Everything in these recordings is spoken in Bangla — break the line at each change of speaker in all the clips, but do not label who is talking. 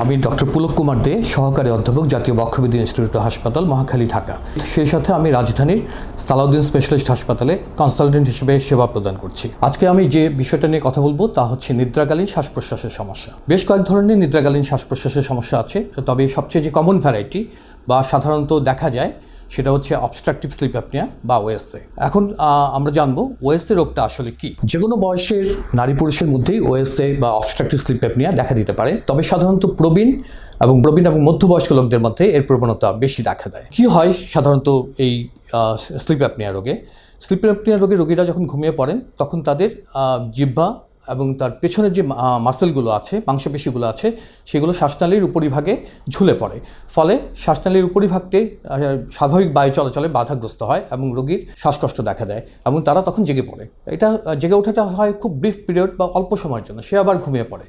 আমি ডক্টর পুলক কুমার দে, সহকারী অধ্যাপক, জাতীয় বক্ষবিদ্যা ইনস্টিটিউট, হাসপাতাল, মহাখালী, ঢাকা। সেই সাথে আমি রাজধানীর সালাউদ্দিন স্পেশালিস্ট হাসপাতালে কনসালটেন্ট হিসেবে সেবা প্রদান করছি। আজকে আমি যে বিষয়টা নিয়ে কথা বলব, তা হচ্ছে নিদ্রাকালীন শ্বাস প্রশ্বাসের সমস্যা। বেশ কয়েক ধরনের নিদ্রাকালীন শ্বাস প্রশ্বাসের সমস্যা আছে, তবে সবচেয়ে যে কমন ভ্যারাইটি বা সাধারণত দেখা যায় সেটা হচ্ছে অবস্ট্রাকটিভ স্লিপ অ্যাপনিয়া বা ওএসএ এখন আমরা জানব ওএসএ রোগটা আসলে কি? যে কোনো বয়সের নারী পুরুষের মধ্যেই ওএসএ বা অবস্ট্রাকটিভ স্লিপ অ্যাপনিয়া দেখা দিতে পারে, তবে সাধারণত প্রবীণ এবং প্রবীণ এবং মধ্যবয়স্ক লোকদের মধ্যে এর প্রবণতা বেশি দেখা দেয়। কি হয় সাধারণত এই স্লিপ অ্যাপনিয়া রোগে? স্লিপ অ্যাপনিয়া রোগে রোগীরা যখন ঘুমিয়ে পড়েন, তখন তাদের জিহ্বা এবং তার পেছনে যে মাসেলগুলো আছে, মাংসপেশিগুলো আছে, সেগুলো শ্বাসনালীর উপরিভাগে ঝুলে পড়ে। ফলে শ্বাসনালীর উপরিভাগটি স্বাভাবিক বায়ু চলাচলে বাধাগ্রস্ত হয় এবং রোগীর শ্বাসকষ্ট দেখা দেয় এবং তারা তখন জেগে পড়ে। এটা, জেগে ওঠাটা হয় খুব ব্রিফ পিরিয়ড বা অল্প সময়ের জন্য। সে আবার ঘুমিয়ে পড়ে।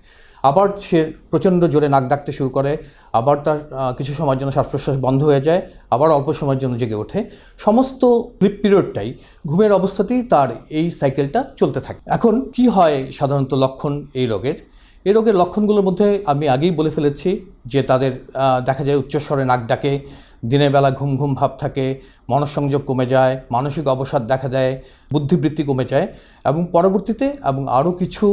আবার সে প্রচণ্ড জোরে নাক ডাকতে শুরু করে, আবার তার কিছু সময়ের জন্য শ্বাস প্রশ্বাস বন্ধ হয়ে যায়, আবার অল্প সময়ের জন্য জেগে ওঠে। সমস্ত স্লিপ পিরিয়ডটাই ঘুমের অবস্থাতেই তার এই সাইকেলটা চলতে থাকে। এখন কি হয় সাধারণত লক্ষণ এই রোগের? এই রোগের লক্ষণগুলোর মধ্যে আমি আগেই বলে ফেলেছি যে তাদের দেখা যায় উচ্চস্বরে নাক ডাকে, দিনের বেলা ঘুম ঘুম ভাব থাকে, মনঃসংযোগ কমে যায়, মানসিক অবসাদ দেখা দেয়, বুদ্ধিবৃত্তি কমে যায় এবং পরবর্তীতে এবং আরও কিছু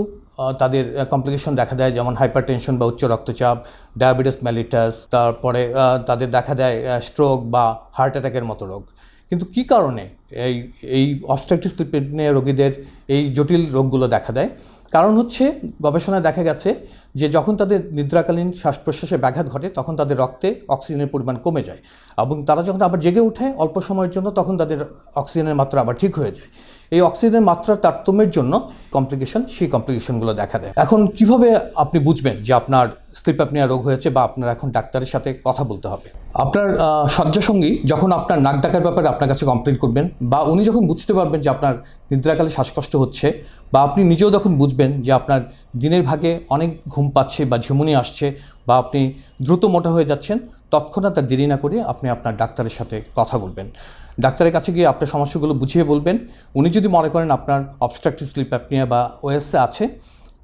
তাদের কমপ্লিকেশন দেখা দেয়, যেমন হাইপারটেনশন বা উচ্চ রক্তচাপ ডায়াবেটিস ম্যালিটাস তারপরে তাদের দেখা দেয় স্ট্রোক বা হার্ট অ্যাটাকের মতো রোগ। কিন্তু কি কারণে এই এই অবস্ট্রাকটিভ স্লিপ অ্যাপনিয়া রোগীদের এই জটিল রোগগুলো দেখা দেয়? কারণ হচ্ছে গবেষণায় দেখা গেছে যে যখন তাদের নিদ্রাকালীন শ্বাস প্রশ্বাসে ব্যাঘাত ঘটে, তখন তাদের রক্তে অক্সিজেনের পরিমাণ কমে যায় এবং তারা যখন আবার জেগে ওঠে অল্প সময়ের জন্য, তখন তাদের অক্সিজেনের মাত্রা আবার ঠিক হয়ে যায়। এই অক্সিজেনের মাত্রার তারতম্যের জন্য কমপ্লিকেশন সেই কমপ্লিকেশনগুলো দেখা দেয়। এখন কীভাবে আপনি বুঝবেন যে আপনার স্লিপ অ্যাপনিয়া রোগ হয়েছে বা আপনার এখন ডাক্তারের সাথে কথা বলতে হবে। আপনার শয্যাসঙ্গী যখন আপনার নাক ডাকার ব্যাপারে আপনার কাছে কমপ্লেন করবেন বা উনি যখন বুঝতে পারবেন যে আপনার নিদ্রাকালে শ্বাসকষ্ট হচ্ছে বা আপনি নিজেও যখন বুঝবেন যে আপনার দিনের ভাগে অনেক ঘুম পাচ্ছে বা ঝিমুনি আসছে বা আপনি দ্রুত মোটা হয়ে যাচ্ছেন, তৎক্ষণাৎ আর দেরি না করে আপনি আপনার ডাক্তারের সাথে কথা বলবেন। ডাক্তারের কাছে গিয়ে আপনার সমস্যাগুলো বুঝিয়ে বলবেন। উনি যদি মনে করেন আপনার অবস্ট্রাকটিভ স্লিপ অ্যাপনিয়া বা ওএসএ আছে,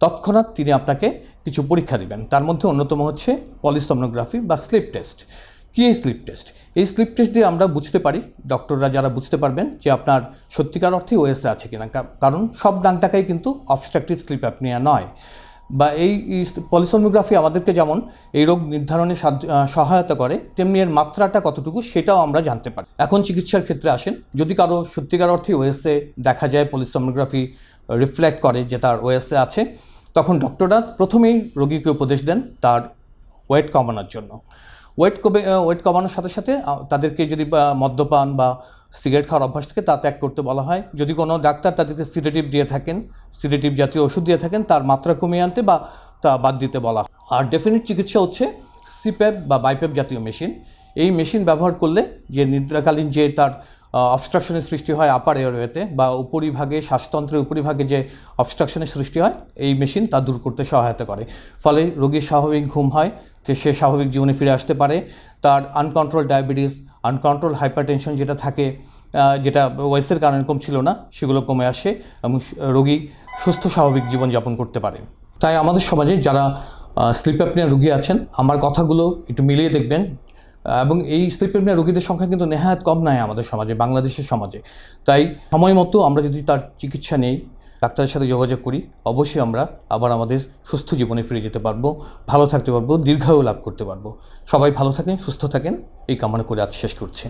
তৎক্ষণাৎ তিনি আপনাকে কিছু পরীক্ষা দিবেন। তার মধ্যে অন্যতম হচ্ছে পলিসোনোগ্রাফি বা স্লিপ টেস্ট। কী এই স্লিপ টেস্ট? এই স্লিপ টেস্ট দিয়ে আমরা বুঝতে পারি, ডক্টররা যারা বুঝতে পারবেন যে আপনার সত্যিকার অর্থে ওএসএ আছে কিনা। কারণ সব নাক ডাকাই কিন্তু অবস্ট্রাকটিভ স্লিপ অ্যাপনিয়া নয়। বা এই পলিসোনোগ্রাফি আমাদেরকে যেমন এই রোগ নির্ধারণে সহায়তা করে, তেমনি এর মাত্রাটা কতটুকু সেটাও আমরা জানতে পারি। এখন চিকিৎসার ক্ষেত্রে আসেন, যদি কারও সত্যিকার অর্থে ওএসএ দেখা যায় পলিসোনোগ্রাফি রিফ্লেক্ট করে যে তার ওএসএ আছে তখন ডক্টররা প্রথমেই রোগীকে উপদেশ দেন তার ওয়েট কমানোর জন্য। ওয়েট কমে ওয়েট কমানোর সাথে সাথে তাদেরকে যদি মদ্যপান বা সিগারেট খাওয়ার অভ্যাস থাকে, তা ত্যাগ করতে বলা হয়। যদি কোনো ডাক্তার তাদেরকে সিডেটিভ দিয়ে থাকেন, সিডেটিভ জাতীয় ওষুধ দিয়ে থাকেন, তার মাত্রা কমিয়ে আনতে বা তা বাদ দিতে বলা হয়। আর ডেফিনেট চিকিৎসা হচ্ছে সিপ্যাপ বা বাইপ্যাপ জাতীয় মেশিন। এই মেশিন ব্যবহার করলে যে নিদ্রাকালীন যে তার অবস্ট্রাকশনের সৃষ্টি হয় আপার এয়ারওয়েতে বা উপরিভাগে, শ্বাসতন্ত্রের উপরিভাগে যে অবস্ট্রাকশনের সৃষ্টি হয়, এই মেশিন তা দূর করতে সহায়তা করে। ফলে রোগীর স্বাভাবিক ঘুম হয়, যে সে স্বাভাবিক জীবনে ফিরে আসতে পারে। তার আনকন্ট্রোল ডায়াবেটিস আনকন্ট্রোল হাইপারটেনশন যেটা থাকে যেটা ওয়েসের কারণে কম ছিল না, সেগুলো কমে আসে এবং রোগী সুস্থ স্বাভাবিক জীবনযাপন করতে পারে। তাই আমাদের সমাজে যারা স্লিপ অ্যাপনিয়া রোগী আছেন, আমার কথাগুলো একটু মিলিয়ে দেখবেন। এবং এই স্লিপ রোগীদের সংখ্যা কিন্তু নেহাত কম নয় আমাদের সমাজে, বাংলাদেশের সমাজে। তাই সময় মতো আমরা যদি তার চিকিৎসা নেই, ডাক্তারের সাথে যোগাযোগ করি, অবশ্যই আমরা আবার আমাদের সুস্থ জীবনে ফিরে যেতে পারব, ভালো থাকতে পারব, দীর্ঘায়ু লাভ করতে পারব। সবাই ভালো থাকেন, সুস্থ থাকেন, এই কামনা করে আজ শেষ করছি।